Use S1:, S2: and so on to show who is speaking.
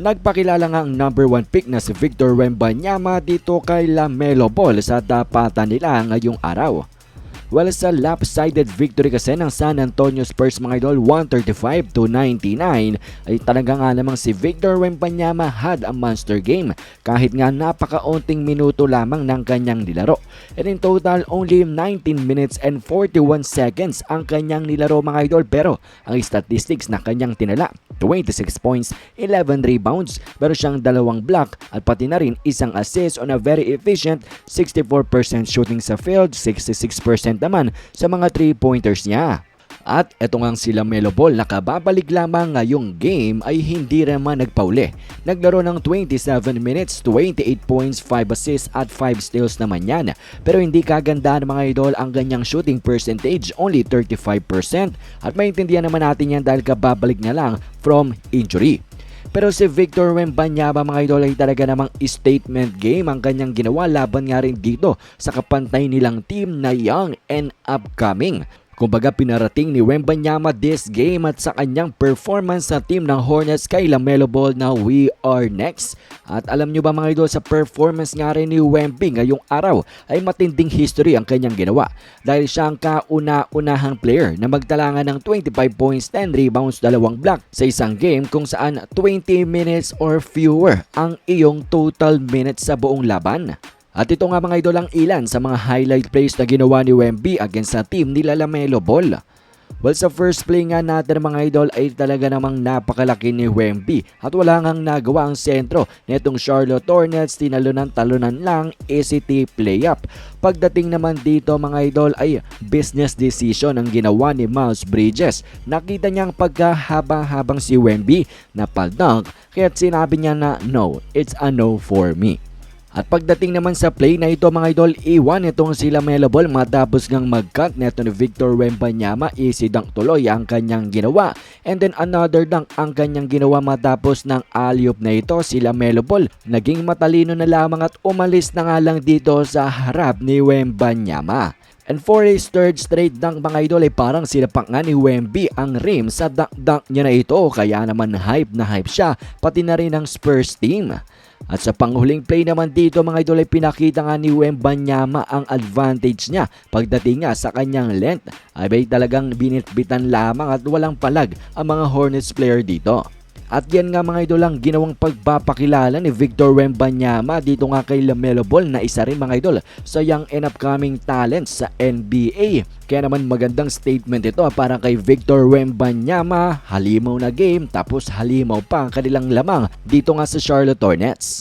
S1: Nagpakilala nga ang number 1 pick na si Victor Wembanyama dito kay Lamelo Ball sa tapatan nila ngayong araw. Well, sa lopsided victory kasi ng San Antonio Spurs mga idol 135 to 99 ay talaga nga namang si Victor Wembanyama had a monster game kahit nga napakaunting minuto lamang ng kanyang nilaro. And in total only 19 minutes and 41 seconds ang kanyang nilaro mga idol pero ang statistics na kanyang tinala 26 points, 11 rebounds, meron siyang dalawang block at pati na rin isang assist on a very efficient 64% shooting sa field, 66% naman sa mga 3-pointers niya. At eto nga sila Melo Ball nakababalik lamang ngayong game ay hindi naman nagpauli. Naglaro ng 27 minutes, 28 points, 5 assists at 5 steals naman yan. Pero hindi kaganda ng mga idol ang ganyang shooting percentage, only 35% at maintindihan naman natin yan dahil kababalik na lang from injury. Pero si Victor Wembanyama mga idol ay talaga namang statement game ang kanyang ginawa laban nga rin dito sa kapantay nilang team na young and upcoming. Kumbaga pinarating ni Wembanyama this game at sa kanyang performance sa team ng Hornets kay Lamelo Ball na we are next. At alam nyo ba mga idol sa performance nga rin ni Wemby ngayong araw ay matinding history ang kanyang ginawa. Dahil siya ang kauna-unahang player na magtalangan ng 25 points, 10 rebounds, dalawang block sa isang game kung saan 20 minutes or fewer ang iyong total minutes sa buong laban. At ito nga mga idol ang ilan sa mga highlight plays na ginawa ni Wemby against sa team nila Lamelo Ball. Well, sa first play nga natin mga idol ay talaga namang napakalaki ni Wemby at wala ngang nagawa ang sentro netong Charlotte Hornets tinalunan-talunan lang ACT play-up. Pagdating naman dito mga idol ay business decision ang ginawa ni Miles Bridges. Nakita niyang pagkahaba-habang si Wemby na paldunk kaya't sinabi niya na no, it's a no for me. At pagdating naman sa play na ito mga idol, iwan itong sila Melobol matapos ngang mag-cut neto ni Victor Wembanyama, easy dunk tuloy ang kanyang ginawa. And then another dunk ang kanyang ginawa matapos ng alley na ito sila Melobol. Naging matalino na lamang at umalis na nga lang dito sa harap ni Wembanyama. And for his third straight dunk mga idol ay parang sinapak nga ni Wemby ang rim sa dunk-dunk niya na ito kaya naman hype na hype siya pati na rin ang Spurs team. At sa panghuling play naman dito mga idol ay pinakita nga ni Wembanyama ang advantage niya pagdating nga sa kanyang length ay talagang binitbitan lamang at walang palag ang mga Hornets player dito. At yan nga mga idol ang ginawang pagpapakilala ni Victor Wembanyama dito nga kay Lamelo Ball na isa rin mga idol sa young and upcoming talents sa NBA. Kaya naman magandang statement ito para kay Victor Wembanyama, halimaw na game tapos halimaw pa ang kanilang lamang dito nga sa Charlotte Hornets.